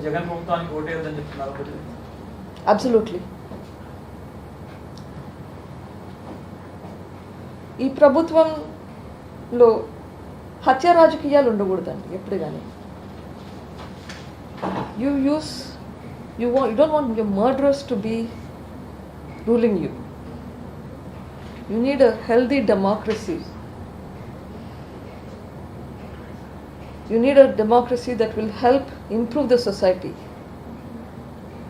జగన్ ప్రభుత్వానికి ఓటేయొద్దని చెప్తున్నారు అబ్సల్యూట్లీ ఈ ప్రభుత్వంలో హత్య రాజకీయాలు ఉండకూడదండి ఎప్పుడు కానీ you use you wa you don't want your murderers to be ruling you you need a healthy democracy You need a democracy that will help improve the society.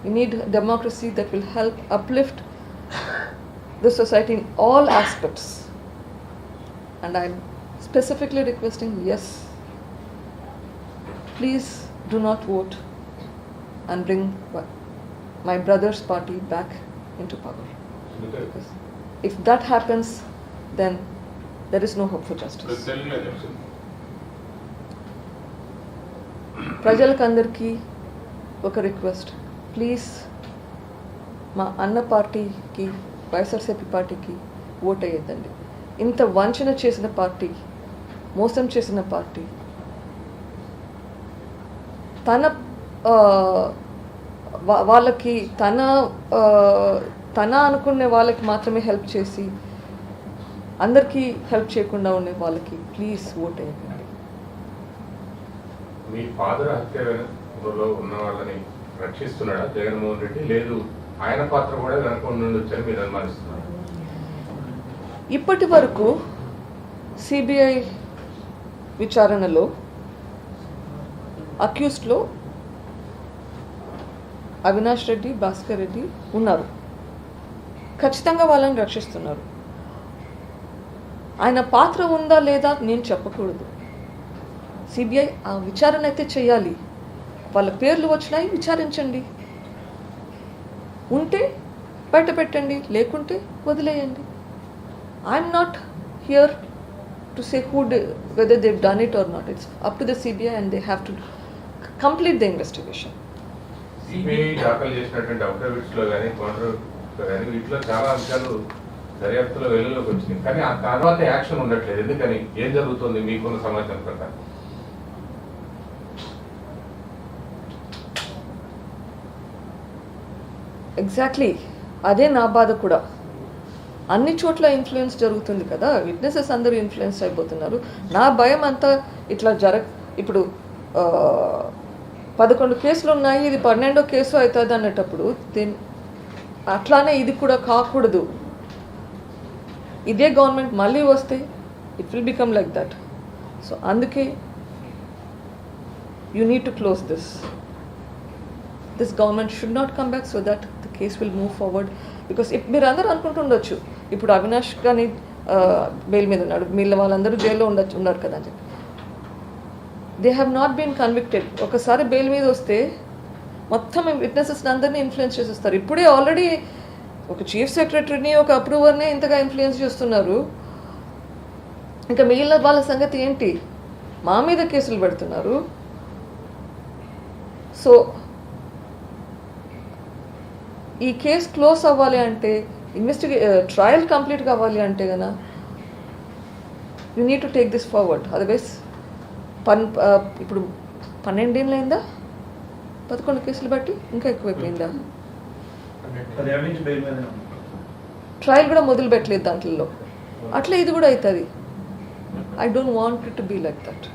You need a democracy that will help uplift the society in all aspects. And I'm specifically requesting yes, please do not vote and bring my brother's party back into power. Because if that happens, then there is no hope for justice. తెలుగులో అందరికీ ప్రజలకందరికీ ఒక request. Please మా అన్న పార్టీకి వైఎస్ఆర్సీపీ పార్టీకి vote అయ్యేద్దండి ఇంత వంచన చేసిన పార్టీ మోసం చేసిన పార్టీ తన వాళ్ళకి తన తన అనుకునే వాళ్ళకి మాత్రమే హెల్ప్ చేసి అందరికీ హెల్ప్ చేయకుండా ఉండే వాళ్ళకి ప్లీజ్ ఓట్ వేయండి మీ ఫాదర్ హత్యలో ఉన్న వాళ్ళని రక్షిస్తున్నాడా? జగన్మోహన్ రెడ్డి లేదు. ఆయన పాత్ర కూడా వెనక ఉండొచ్చని మీరు అనుమానిస్తున్నారు. ఇప్పటి వరకు సిబిఐ విచారణలో అక్యూస్డ్లో అవినాష్ రెడ్డి భాస్కర్ రెడ్డి ఉన్నారు. ఖచ్చితంగా వాళ్ళని రక్షిస్తున్నారు. ఆయన పాత్ర ఉందా లేదా నేను చెప్పకూడదు. సిబిఐ ఆ విచారణ అయితే చేయాలి. వాళ్ళ పేర్లు వచ్చినాయి విచారించండి. ఉంటే బయట పెట్టండి లేకుంటే వదిలేయండి. I'm not here to say who whether they've done it or not it's up to the the CBI and they have to complete the CBI దాఖలు చేసినటువంటి అఫిడవిట్స్లో కానీ కౌంటర్ కానీ వీటిలో చాలా అంశాలు దర్యాప్తులో వెలుగులోకి వచ్చినాయి. కానీ ఆ తర్వాత యాక్షన్ ఉండట్లేదు. ఎందుకని? ఏం జరుగుతుంది? మీకున్న సమాచారం ప్రకారం. ఎగ్జాక్ట్లీ అదే నా బాధ కూడా. అన్ని చోట్ల ఇన్ఫ్లుయెన్స్ జరుగుతుంది కదా. విట్నెసెస్ అందరూ ఇన్ఫ్లుయెన్స్ అయిపోతున్నారు. నా భయం అంతా ఇట్లా జర ఇప్పుడు పదకొండు కేసులు ఉన్నాయి. ఇది పన్నెండో కేసు అవుతుంది అన్నటప్పుడు అట్లానే ఇది కూడా కాకూడదు. ఇదే గవర్నమెంట్ మళ్ళీ వస్తే it will become like that so అందుకే you need to close this this government should not come back so that case will move forward because మీరు అందరూ అనుకుంటుండొచ్చు ఇప్పుడు అవినాష్ కానీ బెయిల్ మీద ఉన్నాడు. వీళ్ళ వాళ్ళందరూ జైల్లో ఉండొచ్చు ఉన్నారు కదా అని చెప్పి. They have not been convicted ఒకసారి బెయిల్ మీద వస్తే మొత్తం విట్నెసెస్ని అందరినీ ఇన్ఫ్లుయెన్స్ చేసేస్తారు. ఇప్పుడే ఆల్రెడీ ఒక చీఫ్ సెక్రటరీని ఒక అప్రూవర్ని ఇంతగా ఇన్ఫ్లుయెన్స్ చేస్తున్నారు. ఇంకా మిగిలిన వాళ్ళ సంగతి ఏంటి? మా మీద కేసులు పెడుతున్నారు. సో ఈ కేసు క్లోజ్ అవ్వాలి అంటే ఇన్వెస్టిగే ట్రయల్ కంప్లీట్ కావాలి అంటే gonna you need to take this forward otherwise పన్ ఆ, ఇప్పుడు పన్నెండేళ్ళు అయిందా పదకొండు కేసులు బట్టి ఇంకా ఎక్కువైపోయిందా? ట్రయల్ కూడా మొదలు పెట్టలేదు దాంట్లో. అట్లా ఇది కూడా అవుతుంది I don't want to be like that